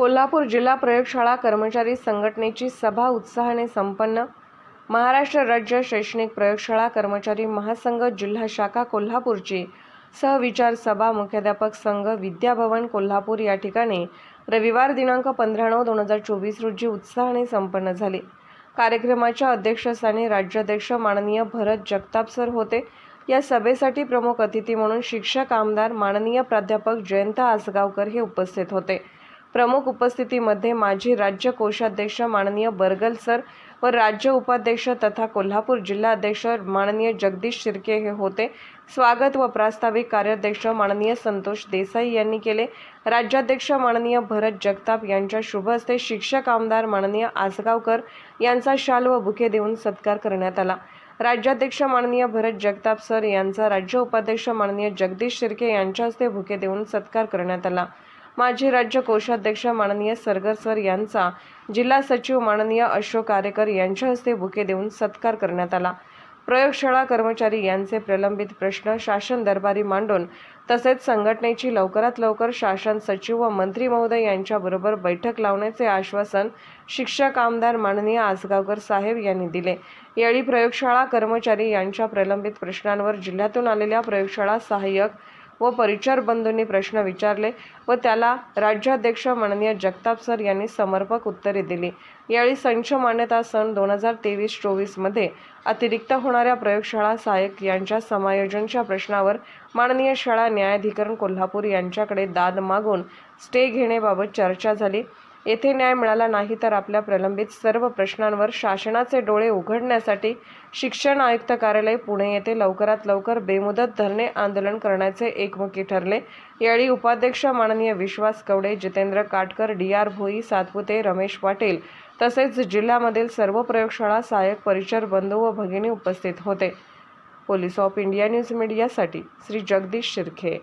कोल्हापूर जिल्हा प्रयोगशाळा कर्मचारी संघटनेची सभा उत्साहाने संपन्न. महाराष्ट्र राज्य शैक्षणिक प्रयोगशाळा कर्मचारी महासंघ जिल्हा शाखा कोल्हापूरची सहविचार सभा मुख्याध्यापक संघ विद्याभवन कोल्हापूर या ठिकाणी रविवार दिनांक पंधरा नऊ दोन हजार चोवीस रोजी उत्साहाने संपन्न झाली. कार्यक्रमाच्या अध्यक्षस्थानी राज्याध्यक्ष माननीय भरत जगताप सर होते. या सभेसाठी प्रमुख अतिथी म्हणून शिक्षक आमदार माननीय प्राध्यापक जयंत आसगावकर हे उपस्थित होते. प्रमुख उपस्थितीमध्ये माजी राज्य कोषाध्यक्ष माननीय बर्गल सर व राज्य उपाध्यक्ष तथा कोल्हापूर जिल्हाध्यक्ष माननीय जगदीश शिर्के हे होते. स्वागत व प्रास्ताविक कार्याध्यक्ष माननीय संतोष देसाई यांनी केले. राज्याध्यक्ष माननीय भरत जगताप यांच्या शुभ हस्ते शिक्षक आमदार माननीय आसगावकर यांचा शाल व बुके देऊन सत्कार करण्यात आला. राज्याध्यक्ष माननीय भरत जगताप सर यांचा राज्य उपाध्यक्ष माननीय जगदीश शिर्के यांच्या हस्ते बुके देऊन सत्कार करण्यात आला. माजी राज्य कोषाध्यक्ष माननीय सरगर सर यांचा जिल्हा सचिव माननीय अशोक कारेकर यांच्या हस्ते बुके देऊन सत्कार करण्यात आला. प्रयोगशाळा कर्मचारी यांचे प्रलंबित प्रश्न शासन दरबारी मांडून तसेच संघटनेची लवकरात लवकर शासन सचिव व मंत्री महोदय यांच्याबरोबर बैठक लावण्याचे आश्वासन शिक्षक आमदार माननीय आसगावकर साहेब यांनी दिले. यावेळी प्रयोगशाळा कर्मचारी यांच्या प्रलंबित प्रश्नांवर जिल्ह्यातून आलेल्या प्रयोगशाळा सहाय्यक व परिचार बंधूंनी प्रश्न विचारले व त्याला राज्याध्यक्ष माननीय जगताप सर यांनी समर्पक उत्तरे दिली. यावेळी संच मान्यता सन दोन हजार तेवीस चोवीसमध्ये अतिरिक्त होणाऱ्या प्रयोगशाळा सहाय्यक यांच्या समायोजनच्या प्रश्नावर माननीय शाळा न्यायाधिकरण कोल्हापूर यांच्याकडे दाद मागून स्टे घेण्याबाबत चर्चा झाली. येथे न्याय मिळाला नाही तर आपल्या प्रलंबित सर्व प्रश्नांवर शासनाचे डोळे उघडण्यासाठी शिक्षण आयुक्त कार्यालय पुणे येथे लवकरात लवकर बेमुदत धरणे आंदोलन करण्याचे एकमुखी ठरले. यावेळी उपाध्यक्ष माननीय विश्वास कवडे जितेंद्र काटकर डी आर भोई सातपुते रमेश पाटील तसेच जिल्ह्यामधील सर्व प्रयोगशाळा सहाय्यक परिचर बंधू व भगिनी उपस्थित होते. पोलीस ऑफ इंडिया न्यूज मीडियासाठी श्री जगदीश शिर्खे.